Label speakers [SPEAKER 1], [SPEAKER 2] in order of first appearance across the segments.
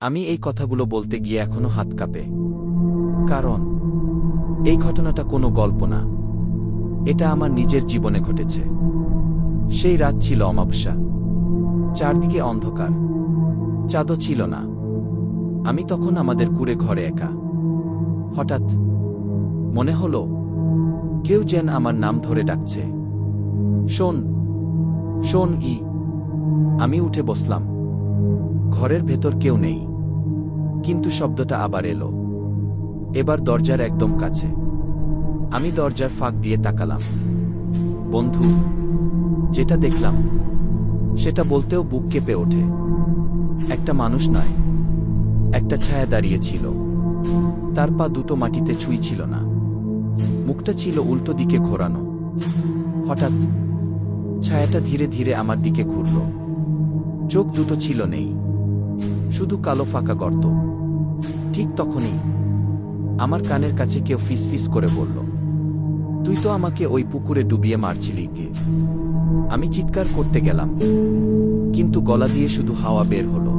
[SPEAKER 1] আমি এই কথাগুলো বলতে গিয়ে এখনও হাত কাঁপে। কারণ, এই ঘটনাটা কোনো গল্প না। এটা আমার নিজের জীবনে ঘটেছে। সেই রাত ছিল অমাবস্যা। চারদিকে অন্ধকার। চাঁদও ছিল না। আমি তখন আমাদের কুড়ে ঘরে একা। হঠাৎ মনে হল, কেউ যেন আমার নাম ধরে ডাকছে। শোন শোন ই। আমি উঠে বসলাম। ঘরের ভেতর কেউ নেই। কিন্তু শব্দটা আবার এলো। এবার দরজার একদম কাছে। আমি দরজার ফাঁক দিয়ে তাকালাম। বন্ধু, যেটা দেখলাম, সেটা বলতেও বুক কেঁপে ওঠে। একটা মানুষ নয়, একটা ছায়া দাঁড়িয়েছিল তার পা দুটো মাটিতে ছুঁইছিল না। মুখটা ছিল উল্টো দিকে ঘোরানো। হঠাৎ, ছায়াটা ধীরে ধীরে আমার দিকে ঘুরল। চোখ দুটো ছিল নেই, শুধু কালো ফাঁকা গর্ত। ঠিক তখনই আমার কানের কাছে কেউ ফিসফিস করে বলল, তুই তো আমাকে ওই পুকুরে ডুবিয়ে মারছিলি গিয়ে আমি চিৎকার করতে গেলাম, কিন্তু গলা দিয়ে শুধু হাওয়া বের হলো।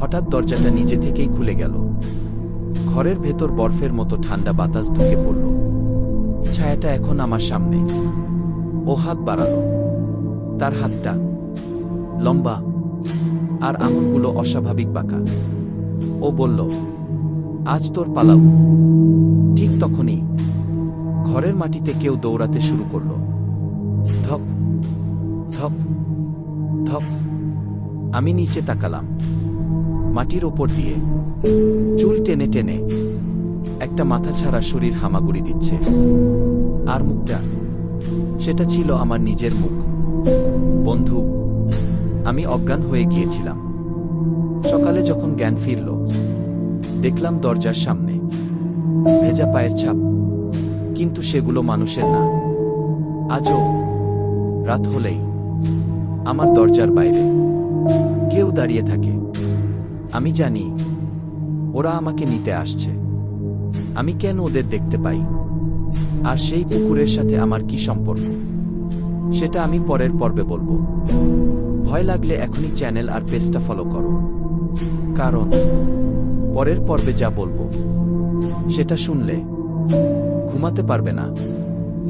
[SPEAKER 1] হঠাৎ দরজাটা নিজে থেকেই খুলে গেল। ঘরের ভেতর বরফের মতো ঠান্ডা বাতাস ঢুকে পড়ল। ছায়াটা এখন আমার সামনে। ও হাত বাড়ালো। তার হাতটা লম্বা আর আঙুলগুলো অস্বাভাবিক বাঁকা। ও বলল, আজ তোর পালাও ঠিক তখনই ঘরের মাটিতে কেউ দৌড়াতে শুরু করল। ধপ ধপ ধপ, আমি নিচে তাকালাম। মাটির ওপর দিয়ে চুল টেনে টেনে একটা মাথা ছাড়া শরীর হামাগুড়ি দিচ্ছে। আর মুখটা, সেটা ছিল আমার নিজের মুখ। বন্ধু, আমি অজ্ঞান হয়ে গিয়েছিলাম। সকালে যখন জ্ঞান ফিরল, দেখলাম দরজার সামনে ভেজা পায়ের ছাপ, কিন্তু সেগুলো মানুষের না। আজও রাত হলেই আমার দরজার বাইরে কেউ দাঁড়িয়ে থাকে। আমি জানি ওরা আমাকে নিতে আসছে। আমি কেন ওদের দেখতে পাই? আর সেই পুকুরের সাথে আমার কি সম্পর্ক? সেটা আমি পরের পর্বে বলব। ভয় লাগলে এখনই চ্যানেল আর পেজটা ফলো করো। কারণ পরের পর্বে যা বলব সেটা শুনলে ঘুমাতে পারবে না।